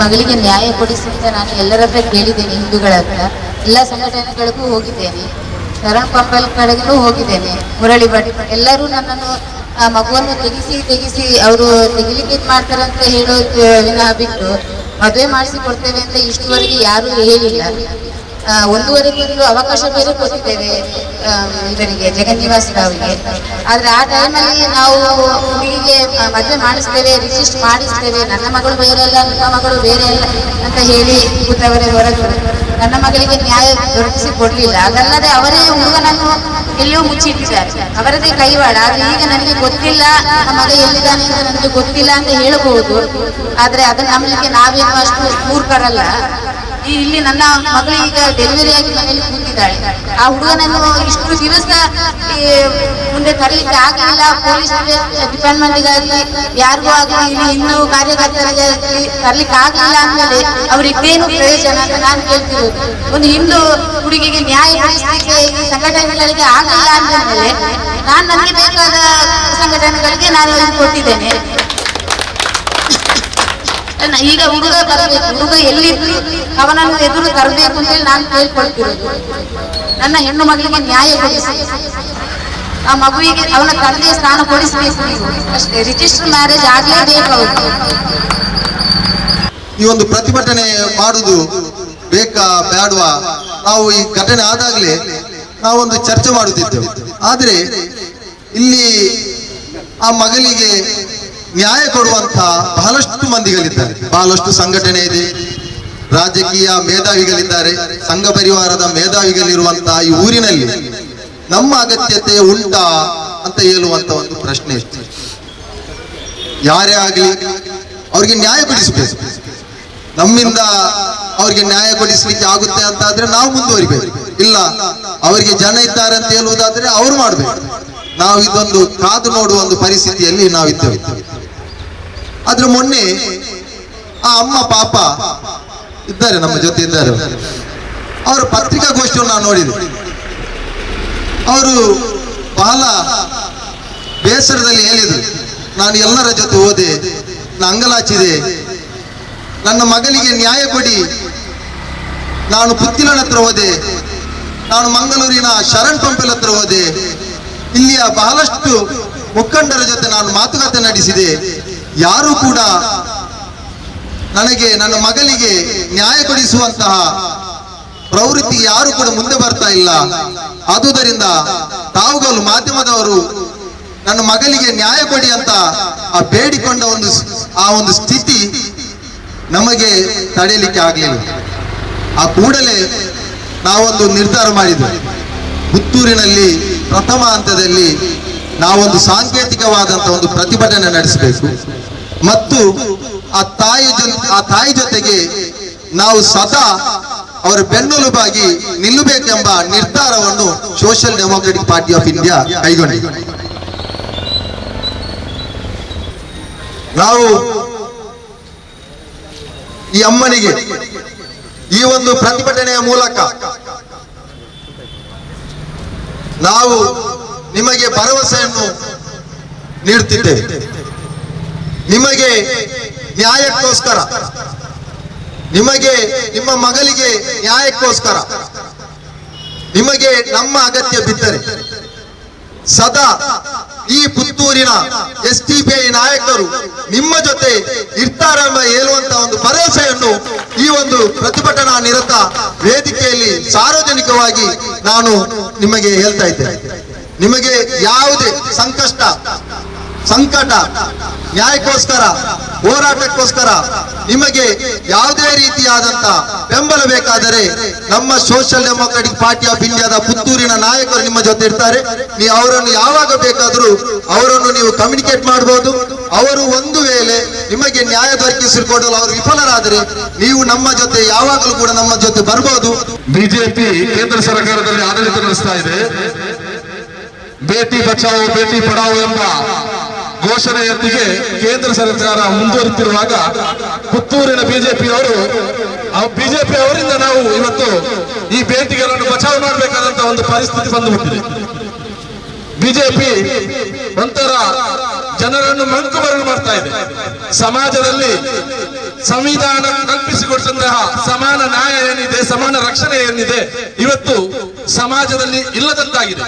ಮಗಳಿಗೆ ನ್ಯಾಯ ಕೊಡಿಸಿ ಅಂತ ನಾನು ಎಲ್ಲರ ಹತ್ರ ಕೇಳಿದ್ದೇನೆ ಹಿಂದೂಗಳ ಹತ್ರ. ಎಲ್ಲ ಸಂಘಟನೆಗಳಿಗೂ ಹೋಗಿದ್ದೇನೆ. ಶರಣ್ ಪಂಪಲ್ ಕಡೆಗೂ ಹೋಗಿದ್ದೇನೆ. ಮುರಳಿ ಭಟ್ ಎಲ್ಲರೂ ನನ್ನನ್ನು ಆ ಮಗುವನ್ನು ತೆಗೆಸಿ ತೆಗೆಸಿ ಅವರು ತೆಗಿಲಿಕ್ಕೆ ಇದು ಮಾಡ್ತಾರಂತ ಹೇಳೋದು ವಿನಃ ಬಿಟ್ಟು ಮದುವೆ ಮಾಡಿಸಿ ಕೊಡ್ತೇವೆ ಅಂತ ಇಷ್ಟುವರೆಗೆ ಯಾರೂ ಹೇಳಿಲ್ಲ. ಒಂದೂವರೆ ತಿಂಗಳು ಅವಕಾಶ ಬೇರೆ ಕೊಟ್ಟಿದ್ದೇವೆ ಇದರಿಗೆ ಜಗನ್ನಿವಾಸ್ ರಾವ್ಗೆ. ಆದ್ರೆ ಆ ಟೈಮಲ್ಲಿ ನಾವು ಮದುವೆ ಮಾಡಿಸ್ತೇವೆ ರಿಜಿಸ್ಟ್ ಮಾಡಿಸ್ತೇವೆ. ನನ್ನ ಮಗಳು ಬೇರೆ ಅಲ್ಲ ನನ್ನ ಮಗಳು ಬೇರೆ ಅಲ್ಲ ಅಂತ ಹೇಳಿ ಕೂತವರೇ ಹೊರತು. ನನ್ನ ಮಗಳಿಗೆ ನ್ಯಾಯ ದೊರಕಿಸಿ ಕೊಡ್ಲಿಲ್ಲ. ಅದಲ್ಲದೆ ಅವರೇ ಹುಡುಗನನ್ನು ಎಲ್ಲಿಯೂ ಮುಚ್ಚಿಟ್ಟಿದ್ದಾರೆ. ಅವರದೇ ಕೈವಾಡ. ಆದ್ರೆ ಈಗ ನನಗೆ ಗೊತ್ತಿಲ್ಲ. ನಮ್ಮ ಮಗ ಎಲ್ಲಿದ್ದಾನೆ ಅಂತ ನನಗೆ ಗೊತ್ತಿಲ್ಲ ಅಂತ ಹೇಳಬಹುದು. ಆದ್ರೆ ಅದನ್ನ ನಂಬಲಿಕ್ಕೆ ನಾವೇನು ಅಷ್ಟು ಮೂರ್ಖರಲ್ಲ. ಇಲ್ಲಿ ನನ್ನ ಮಗಳು ಈಗ ಡೆಲಿವರಿ ಆಗಿ ಮನೆಯಲ್ಲಿ ಕೂತಿದ್ದಾಳೆ. ಆ ಹುಡುಗನನ್ನು ಇಷ್ಟು ದಿವಸ ಮುಂದೆ ತರಲಿಕ್ಕೆ ಆಗಲಿಲ್ಲ. ಪೊಲೀಸ್ ಡಿಪಾರ್ಟ್ಮೆಂಟ್ಗಾಗಲಿ ಯಾರಿಗೂ ಆಗಲಿ ಇಲ್ಲಿ ಇನ್ನೂ ಕಾರ್ಯಕರ್ತರಿಗೆ ತರಲಿಕ್ಕೆ ಆಗಲಿಲ್ಲ ಅಂದ್ಮೇಲೆ ಅವ್ರಿಗೇನು ಪ್ರಯೋಜನ ಅಂತ ನಾನು ಕೇಳ್ತಿರೋದು. ಒಂದು ಹಿಂದೂ ಹುಡುಗಿಗೆ ನ್ಯಾಯ ಈ ಸಂಘಟನೆಗಳಿಗೆ ಆಗಲಿಲ್ಲ ಅಂದ್ಮೇಲೆ ನಾನು ನನಗೆ ಬೇಕಾದ ಸಂಘಟನೆಗಳಿಗೆ ನಾನು ಕೊಟ್ಟಿದ್ದೇನೆ. ಈಗ ಹುಡುಗ ಬರಬೇಕು, ಹುಡುಗ ಎಲ್ಲಿದ್ರು ಅವನನ್ನು ಎದುರು ತರಬೇಕು ಅಂತೇಳಿ ನಾನು ಕೇಳ್ಕೊಳ್ತಿರೋದು. ನನ್ನ ಹೆಣ್ಣು ಮಗಳಿಗೆ ನ್ಯಾಯ ಕೊಡಿಸಿ. ಆ ಮಗುವಿಗೆ ಅವನ ತಂದೆಯ ಸ್ಥಾನ ಕೊಡಿಸಬೇಕು. ಅಷ್ಟೇ ರಿಜಿಸ್ಟರ್ ಮ್ಯಾರೇಜ್ ಆಗಲೇಬೇಕು ಅವರು ಈ ಒಂದು ಪ್ರತಿಭಟನೆ ಮಾಡುದು ಬೇಕಾ ಬೇಡವಾ ನಾವು ಈ ಘಟನೆ ಆದಾಗಲೇ ನಾವೊಂದು ಚರ್ಚೆ ಮಾಡುತ್ತಿದ್ದೆವು. ಆದ್ರೆ, ಇಲ್ಲಿ ಆ ಮಗಳಿಗೆ ನ್ಯಾಯ ಕೊಡುವಂತ ಬಹಳಷ್ಟು ಮಂದಿಗಳಿದ್ದಾರೆ. ಬಹಳಷ್ಟು ಸಂಘಟನೆ ಇದೆ. ರಾಜಕೀಯ ಮೇಧಾವಿಗಳಿದ್ದಾರೆ. ಸಂಘ ಪರಿವಾರದ ಮೇಧಾವಿಗಳಿರುವಂತಹ ಈ ಊರಿನಲ್ಲಿ ನಮ್ಮ ಅಗತ್ಯತೆ ಉಂಟಾ ಅಂತ ಹೇಳುವಂತ ಒಂದು ಪ್ರಶ್ನೆ ಇತ್ತು ಯಾರೇ ಆಗಲಿ ಅವ್ರಿಗೆ ನ್ಯಾಯ ಕೊಡಿಸಬೇಕು. ನಮ್ಮಿಂದ ಅವ್ರಿಗೆ ನ್ಯಾಯ ಕೊಡಿಸ್ಲಿಕ್ಕೆ ಆಗುತ್ತೆ ಅಂತ ಆದ್ರೆ ನಾವು ಮುಂದುವರಿಬೇಕು. ಇಲ್ಲ, ಅವರಿಗೆ ಜನ ಇದ್ದಾರೆ ಅಂತ ಹೇಳುವುದಾದ್ರೆ ಅವ್ರು ಮಾಡ್ಬೇಕು. ನಾವು ಇದೊಂದು ಕಾದು ನೋಡುವ ಒಂದು ಪರಿಸ್ಥಿತಿಯಲ್ಲಿ ನಾವಿದ್ದೇವೆ. ಆದ್ರೆ ಮೊನ್ನೆ ಆ ಅಮ್ಮ ಪಾಪ ಇದ್ದಾರೆ ನಮ್ಮ ಜೊತೆ ಇದ್ದಾರೆ ಅವರ ಪತ್ರಿಕಾಗೋಷ್ಠಿಯನ್ನು ನಾನು ನೋಡಿದೆ ಅವರು ಬಹಳ ಬೇಸರದಲ್ಲಿ ಹೇಳಿದ್ರು, ನಾನು ಎಲ್ಲರ ಜೊತೆ ಹೋದೆ, ನಾನು ಅಂಗಲಾಚಿದೆ, ನನ್ನ ಮಗಳಿಗೆ ನ್ಯಾಯ ಕೊಡಿ, ನಾನು ಪುತ್ತಿಲನ ಹತ್ರ ಹೋದೆ, ನಾನು ಮಂಗಳೂರಿನ ಶರಣ್ ಪಂಪಲ್ ಹತ್ರ ಹೋದೆ, ಇಲ್ಲಿಯ ಬಹಳಷ್ಟು ಮುಖಂಡರ ಜೊತೆ ನಾನು ಮಾತುಕತೆ ನಡೆಸಿದೆ ಯಾರು ಕೂಡ ನನಗೆ, ನನ್ನ ಮಗಳಿಗೆ ನ್ಯಾಯ ಕೊಡಿಸುವಂತಹ ಪ್ರವೃತ್ತಿ ಯಾರು ಕೂಡ ಮುಂದೆ ಬರ್ತಾ ಇಲ್ಲ. ಆದುದರಿಂದ ತಾವುಗಳು ಮಾಧ್ಯಮದವರು ನನ್ನ ಮಗಳಿಗೆ ನ್ಯಾಯ ಕೊಡಿ ಅಂತ ಆ ಬೇಡಿಕೊಂಡ ಒಂದು ಆ ಒಂದು ಸ್ಥಿತಿ ನಮಗೆ ತಡೆಯಲಿಕ್ಕೆ ಆಗಲಿಲ್ಲ. ಆ ಕೂಡಲೇ ನಾವೊಂದು ನಿರ್ಧಾರ ಮಾಡಿದ್ವಿ. ಪುತ್ತೂರಿನಲ್ಲಿ ಪ್ರಥಮ ಹಂತದಲ್ಲಿ ನಾವೊಂದು ಸಾಂಕೇತಿಕವಾದಂತಹ ಒಂದು ಪ್ರತಿಭಟನೆ ನಡೆಸಬೇಕು. ಮತ್ತು ಆ ತಾಯಿ ಆ ತಾಯಿ ಜೊತೆಗೆ ನಾವು ಸದಾ ಅವರ ಬೆನ್ನೆಲುಬಾಗಿ ನಿಲ್ಲಬೇಕೆಂಬ ನಿರ್ಧಾರವನ್ನು social democratic party of India ಕೈಗೊಂಡಿದೆ. ನಾವು ಈ ಅಮ್ಮನಿಗೆ ಈ ಒಂದು ಪ್ರತಿಭಟನೆಯ ಮೂಲಕ ನಾವು ನಿಮಗೆ ಭರವಸೆಯನ್ನು ನೀಡುತ್ತಿದ್ದೇವೆ ನಿಮಗೆ ನ್ಯಾಯಕ್ಕೋಸ್ಕರ, ನಿಮಗೆ ನಿಮ್ಮ ಮಗಳಿಗೆ ನ್ಯಾಯಕ್ಕೋಸ್ಕರ, ನಿಮಗೆ ನಮ್ಮ ಅಗತ್ಯ ಬಿದ್ದರೆ, ಸದಾ ಈ ಪುತ್ತೂರಿನ ಎಸ್ ಟಿ ಪಿ ಐ ನಾಯಕರು ನಿಮ್ಮ ಜೊತೆ ಇರ್ತಾರೆಂಬ ಹೇಳುವಂತ ಒಂದು ಭರವಸೆಯನ್ನು ಈ ಒಂದು ಪ್ರತಿಭಟನಾ ನಿರತ ವೇದಿಕೆಯಲ್ಲಿ ಸಾರ್ವಜನಿಕವಾಗಿ ನಾನು ನಿಮಗೆ ಹೇಳ್ತಾ ಇದ್ದೇನೆ. ನಿಮಗೆ ಯಾವುದೇ ಸಂಕಷ್ಟ ಸಂಕಟ, ನ್ಯಾಯಕ್ಕೋಸ್ಕರ, ಹೋರಾಟಕ್ಕೋಸ್ಕರ ನಿಮಗೆ ಯಾವುದೇ ರೀತಿಯಾದಂತ ಬೆಂಬಲ ಬೇಕಾದರೆ ನಮ್ಮ ಸೋಷಿಯಲ್ ಡೆಮೊಕ್ರೆಟಿಕ್ ಪಾರ್ಟಿ ಆಫ್ ಇಂಡಿಯಾದ ಪುತ್ತೂರಿನ ನಾಯಕರು ನಿಮ್ಮ ಜೊತೆ ಇರ್ತಾರೆ. ನೀವು ಅವರನ್ನು ಯಾವಾಗ ಬೇಕಾದರೂ ಅವರನ್ನು ನೀವು ಕಮ್ಯುನಿಕೇಟ್ ಮಾಡಬಹುದು ಅವರು ಒಂದು ವೇಳೆ ನಿಮಗೆ ನ್ಯಾಯ ದೊರಕಿಸಿಕೊಡಲು ಅವರು ವಿಫಲರಾದರೆ ನೀವು ನಮ್ಮ ಜೊತೆ ಯಾವಾಗಲೂ ಕೂಡ ನಮ್ಮ ಜೊತೆ ಬರಬಹುದು ಬಿಜೆಪಿ ಕೇಂದ್ರ ಸರ್ಕಾರದಲ್ಲಿ ಆಡಳಿತ ನಡೆಸ್ತಾ ಇದೆ. ಬೇಟಿ ಬಚಾವೋ, ಬೇಟಿ ಪಡಾವೋ ಎಂಬ ಘೋಷಣೆಯೊಂದಿಗೆ ಕೇಂದ್ರ ಸರ್ಕಾರ ಮುಂದುವರಿತಿರುವಾಗ ಪುತ್ತೂರಿನ ಬಿಜೆಪಿಯವರು ಬಿಜೆಪಿ ಅವರಿಂದ ನಾವು ಇವತ್ತು ಈ ಬೇಟಿಗಳನ್ನು ಬಚಾವ್ ಮಾಡಬೇಕಾದಂತ ಒಂದು ಪರಿಸ್ಥಿತಿ ಬಂದುಬಿಟ್ಟಿದೆ ಬಿಜೆಪಿ ಒಂಥರ ಜನರನ್ನು ಮಂಕು ಬರಲು ಮಾಡ್ತಾ ಇದೆ. ಸಮಾಜದಲ್ಲಿ ಸಂವಿಧಾನ ಕಲ್ಪಿಸಿಕೊಡಿಸಂತಹ ಸಮಾನ ನ್ಯಾಯ ಏನಿದೆ, ಸಮಾನ ರಕ್ಷಣೆ ಏನಿದೆ, ಇವತ್ತು ಸಮಾಜದಲ್ಲಿ ಇಲ್ಲದಂತಾಗಿದೆ.